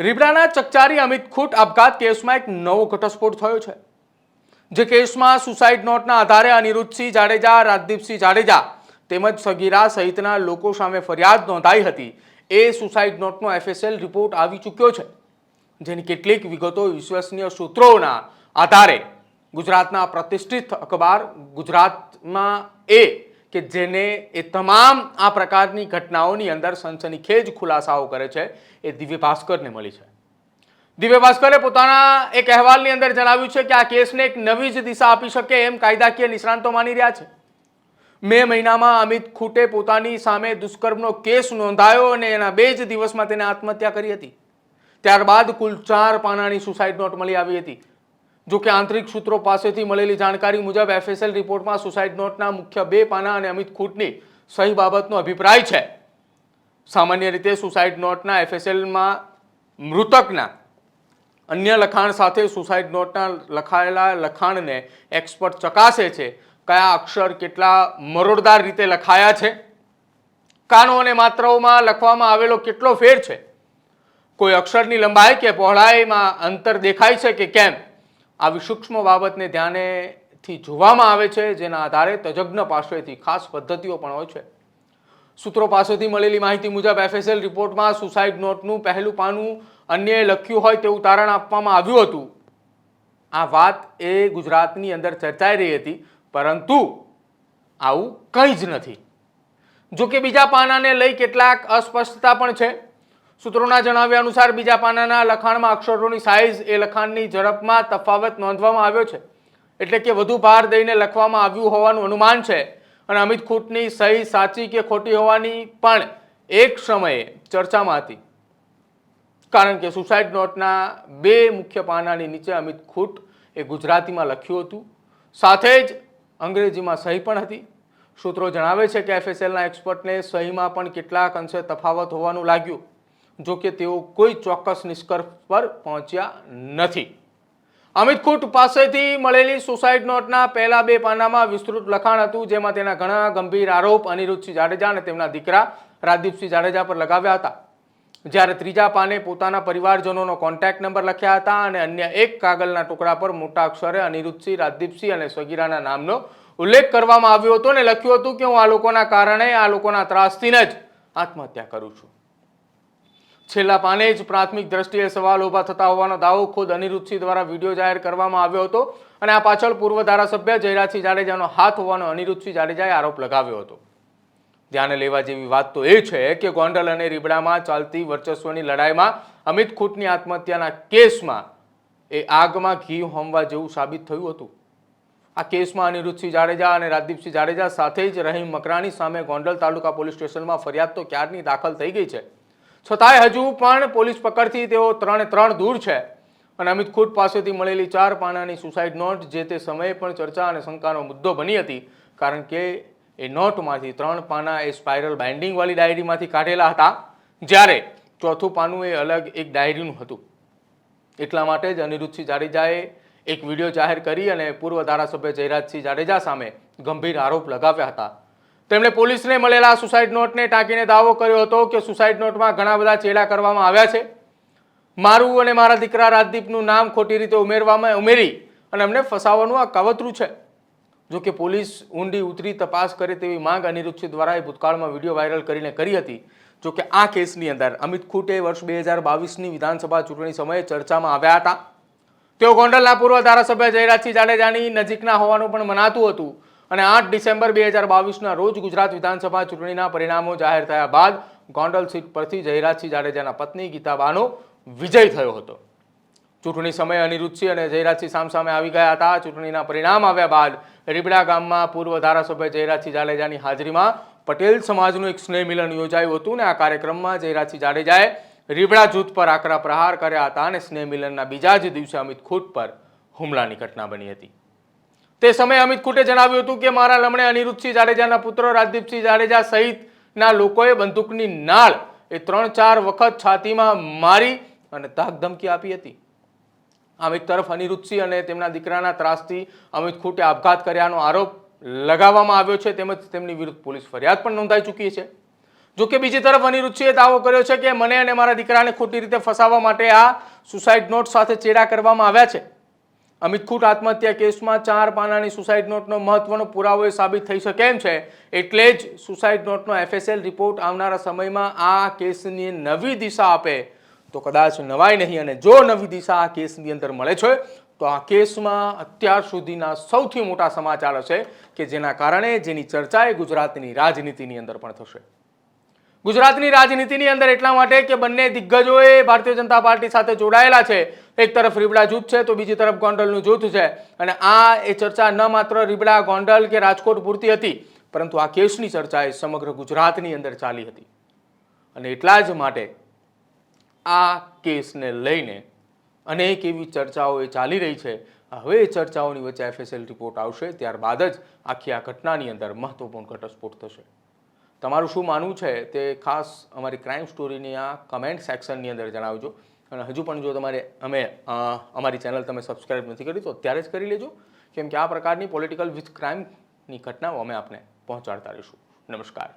રીબડાના ચકચારી અમિત ખૂટ આપઘાત કેસમાં એક નવો ઘટસ્ફોટ થયો છે. જે કેસમાં સુસાઇડ નોટના આધારે અનિરુદ્ધસિંહ જાડેજા, રાજદીપસિંહ જાડેજા તેમજ સગીરા સહિતના લોકો સામે ફરિયાદ નોંધાઈ હતી. એ સુસાઇડ નોટનો એફએસએલ રિપોર્ટ આવી ચૂક્યો છે. જેની કેટલીક વિગતો વિશ્વસનીય સૂત્રોના આધારે ગુજરાતના પ્રતિષ્ઠિત અખબાર ગુજરાતમાં એ કે જેને એ તમામ આ પ્રકારની ઘટનાઓની અંદર સનસનીખેજ ખુલાસાઓ કરે છે, એ દિવ્ય ભાસ્કરને મળી છે. દિવ્ય ભાસ્કરે પોતાના એક અહેવાલની અંદર જણાવ્યું છે કે આ કેસને એક નવી જ દિશા આપી શકે એમ કાયદાકીય નિષ્ણાંતો માની રહ્યા છે. મે મહિનામાં અમિત ખૂટે પોતાની સામે દુષ્કર્મનો કેસ નોંધાયો અને એના બે જ દિવસમાં તેને આત્મહત્યા કરી હતી. ત્યારબાદ કુલ ચાર પાનાની સુસાઇડ નોટ મળી આવી હતી. જો કે આંતરિક સૂત્રો પાસેથી મળેલી જાણકારી મુજબ એફએસએલ રિપોર્ટમાં સુસાઇડ નોટના મુખ્ય બે પાના અને અમિત ખૂટની સહી બાબતનો અભિપ્રાય છે. સામાન્ય રીતે સુસાઇડ નોટના એફએસએલમાં મૃતકના અન્ય લખાણ સાથે સુસાઇડ નોટના લખાયેલા લખાણને એક્સપર્ટ ચકાસે છે કયા અક્ષર કેટલા મરોડદાર રીતે લખાયા છે. કાનો અને માત્રાઓમાં લખવામાં આવેલો કેટલો ફેર છે. કોઈ અક્ષરની લંબાઈ કે પહોળાઈમાં અંતર દેખાય છે કે કેમ? આવી સૂક્ષ્મ બાબતને ધ્યાનેથી જોવામાં આવે છે, જેના આધારે તજજ્ઞ પાસેથી ખાસ પદ્ધતિઓ પણ હોય છે. સૂત્રો પાસેથી મળેલી માહિતી મુજબ એફએસએલ રિપોર્ટમાં સુસાઇડ નોટનું પહેલું પાનું અન્યએ લખ્યું હોય તેવું તારણ આપવામાં આવ્યું હતું. આ વાત એ ગુજરાતની અંદર ચર્ચાઈ રહી હતી, પરંતુ આવું કંઈ જ નથી. જોકે બીજા પાનાને લઈ કેટલાક અસ્પષ્ટતા પણ છે. સૂત્રોના જણાવ્યા અનુસાર બીજા પાનાના લખાણમાં અક્ષરોની સાઇઝ એ લખાણની ઝડપમાં તફાવત નોંધવામાં આવ્યો છે. એટલે કે વધુ ભાર દઈને લખવામાં આવ્યું હોવાનું અનુમાન છે. અને અમિત ખૂટની સહી સાચી કે ખોટી હોવાની પણ એક સમયે ચર્ચામાં હતી. કારણ કે સુસાઇડ નોટના બે મુખ્ય પાનાની નીચે અમિત ખૂટ એ ગુજરાતીમાં લખ્યું હતું. સાથે જ અંગ્રેજીમાં સહી પણ હતી. સૂત્રો જણાવે છે કે એફએસએલના એક્સપર્ટને સહીમાં પણ કેટલાક અંશે તફાવત હોવાનું લાગ્યું. જો કે તેઓ કોઈ ચોક્કસ નિષ્કર્ષ પર પહોંચ્યા નથી. અમિતકુટ પાસેથી મળેલી સુસાઇડ નોટના પહેલા બે પાનામાં વિસ્તૃત લખાણ હતું, જેમાં તેના ઘણા ગંભીર આરોપ અનિરુદ્ધસિંહ જાડેજા અને તેમના દીકરા રાજદીપસિંહ જાડેજા પર લગાવ્યા હતા. જ્યારે ત્રીજા પાને પોતાના પરિવારજનોનો કોન્ટેક્ટ નંબર લખ્યા હતા અને અન્ય એક કાગળના ટુકડા પર મોટા અક્ષરે અનિરુદ્ધસિંહ, રાજદીપસિંહ અને સગીરાના નામનો ઉલ્લેખ કરવામાં આવ્યો હતો અને લખ્યું હતું કે હું આ લોકોના કારણે આ લોકોના ત્રાસથીને જ આત્મહત્યા કરું છું. છેલ્લા પાને જ પ્રાથમિક દ્રષ્ટિએ સવાલ ઊભા થતા હોવાનો દાવો ખુદ અનિરુદ્ધસિંહ દ્વારા વીડિયો જાહેર કરવામાં આવ્યો હતો અને આ પાછળ પૂર્વ ધારાસભ્ય જયરાજસિંહ જાડેજાનો હાથ હોવાનો અનિરુદ્ધસિંહ જાડેજાએ આરોપ લગાવ્યો હતો. ધ્યાને લેવા જેવી વાત તો એ છે કે ગોંડલ અને રીબડામાં ચાલતી વર્ચસ્વની લડાઈમાં અમિત ખૂટની આત્મહત્યાના કેસમાં એ આગમાં ઘી હોમવા જેવું સાબિત થયું હતું. આ કેસમાં અનિરુદ્ધસિંહ જાડેજા અને રાજદીપસિંહ જાડેજા સાથે જ રહીમ મકરાણી સામે ગોંડલ તાલુકા પોલીસ સ્ટેશનમાં ફરિયાદ તો ક્યારની દાખલ થઈ ગઈ છે છતાંય હજુ પણ પોલીસ પકડથી તેઓ ત્રણે ત્રણ દૂર છે. અને અમિત ખુદ પાસેથી મળેલી ચાર પાનાની સુસાઇડ નોટ જે તે સમયે પણ ચર્ચા અને શંકાનો મુદ્દો બની હતી. કારણ કે એ નોટમાંથી ત્રણ પાના એ સ્પાઇરલ બાઇન્ડિંગવાળી ડાયરીમાંથી કાઢેલા હતા. જ્યારે ચોથું પાનું એ અલગ એક ડાયરીનું હતું. એટલા માટે જ અનિરુદ્ધસિંહ જાડેજાએ એક વીડિયો જાહેર કરી અને પૂર્વ ધારાસભ્ય જયરાજસિંહ જાડેજા સામે ગંભીર આરોપ લગાવ્યા હતા. તેમણે પોલીસને મળેલા સુસાઇડ નોટને ટાંકીને દાવો કર્યો હતો કે સુસાઇડ નોટમાં ઘણા બધા ચેડા કરવામાં આવ્યા છે. મારું અને મારા દીકરા રાજદીપનું નામ ખોટી રીતે ઉમેરવામાં ઉમેરી અને અમને ફસાવવાનું આ કાવતરું છે. જો કે પોલીસ ઊંડી ઉતરી તપાસ કરે તેવી માંગ અનિરુદ્ધસિંહ દ્વારા એ ભૂતકાળમાં વીડિયો વાયરલ કરીને કરી હતી. જો કે આ કેસની અંદર અમિત ખૂટે વર્ષ બે હજાર બાવીસની વિધાનસભા ચૂંટણી સમયે ચર્ચામાં આવ્યા હતા. તેઓ ગોંડલના પૂર્વ ધારાસભ્ય જયરાજસિંહ જાડેજાની નજીકના હોવાનું પણ મનાતું હતું. અને આઠ ડિસેમ્બર બે હજાર બાવીસના રોજ ગુજરાત વિધાનસભા ચૂંટણીના પરિણામો જાહેર થયા બાદ ગોંડલ સીટ પરથી જયરાજસિંહ જાડેજાના પત્ની ગીતાબાનો વિજય થયો હતો. ચૂંટણી સમયે અનિરુદ્ધસિંહ અને જયરાજસિંહ સામસામે આવી ગયા હતા. ચૂંટણીના પરિણામ આવ્યા બાદ રીબડા ગામમાં પૂર્વ ધારાસભ્ય જયરાજસિંહ જાડેજાની હાજરીમાં પટેલ સમાજનું એક સ્નેહ મિલન યોજાયું હતું અને આ કાર્યક્રમમાં જયરાજસિંહ જાડેજાએ રીબડા જૂથ પર આકરા પ્રહાર કર્યા હતા અને સ્નેહ મિલનના બીજા જ દિવસે અમિત ખુટ પર હુમલાની ઘટના બની હતી. તે સમયે અમિત કુટે જણાવ્યું હતું કે મારા લમણે અનિરુદ્ધસિંહ જાડેજાના પુત્ર, રાજદીપસિંહ જાડેજા સહિતના લોકોએ બંદૂકની નાળ એ ત્રણ ચાર વખત છાતીમાં મારી અને ધાક ધમકી આપી હતી. આમ એક તરફ અનિરુદ્ધસિંહ અને તેમના દીકરાના ત્રાસથી અમિત ખૂટે આપઘાત કર્યાનો આરોપ લગાવવામાં આવ્યો છે તેમજ તેમની વિરુદ્ધ પોલીસ ફરિયાદ પણ નોંધાઈ ચૂકી છે. જો કે બીજી તરફ અનિરુદ્ધસિંહે દાવો કર્યો છે કે મને અને મારા દીકરાને ખોટી રીતે ફસાવવા માટે આ સુસાઇડ નોટ સાથે ચેડા કરવામાં આવ્યા છે. અમિત ખૂટ આત્મહત્યા કેસમાં ચાર પાનાની સુસાઇડ નોટનો મહત્વનો પુરાવો સાબિત થઈ શકે એમ છે? એટલે જ સુસાઇડ નોટનો એફએસએલ રિપોર્ટ આવનારા સમયમાં આ કેસની નવી દિશા આપે. તો કદાચ નવાય નહીં અને જો નવી દિશા આ કેસની અંદર મળે છે, તો આ કેસમાં અત્યાર સુધીના સૌથી મોટા સમાચાર હશે કે જેના કારણે જેની ચર્ચા એ ગુજરાતની રાજનીતિની અંદર પણ થશે. ગુજરાતની રાજનીતિની અંદર એટલા માટે કે બંને દિગ્ગજોએ ભારતીય જનતા પાર્ટી સાથે જોડાયેલા છે. એક તરફ રીબડા જૂથ છે તો બીજી તરફ ગોંડલનું જૂથ છે. અને આ એ ચર્ચા ન માત્ર રીબડા, ગોંડલ કે રાજકોટ પૂરતી હતી, પરંતુ આ કેસની ચર્ચા એ સમગ્ર ગુજરાતની અંદર ચાલી હતી. અને એટલા જ માટે આ કેસને લઈને અનેક એવી ચર્ચાઓ એ ચાલી રહી છે. હવે એ ચર્ચાઓની વચ્ચે એફએસએલ રિપોર્ટ આવશે, ત્યારબાદ જ આખી આ ઘટનાની અંદર મહત્વપૂર્ણ ઘટસ્ફોટ થશે. તમારું શું માનવું છે તે ખાસ અમારી ક્રાઇમ સ્ટોરીની આ કમેન્ટ સેક્શનની અંદર જણાવજો. અને હજુ પણ જો તમારે અમે અમારી ચેનલ તમે સબસ્ક્રાઇબ નથી કરી તો અત્યારે જ કરી લેજો. કેમ કે આ પ્રકારની પોલિટિકલ વિથ ક્રાઇમની ઘટનાઓ અમે આપને પહોંચાડતા રહીશું. નમસ્કાર.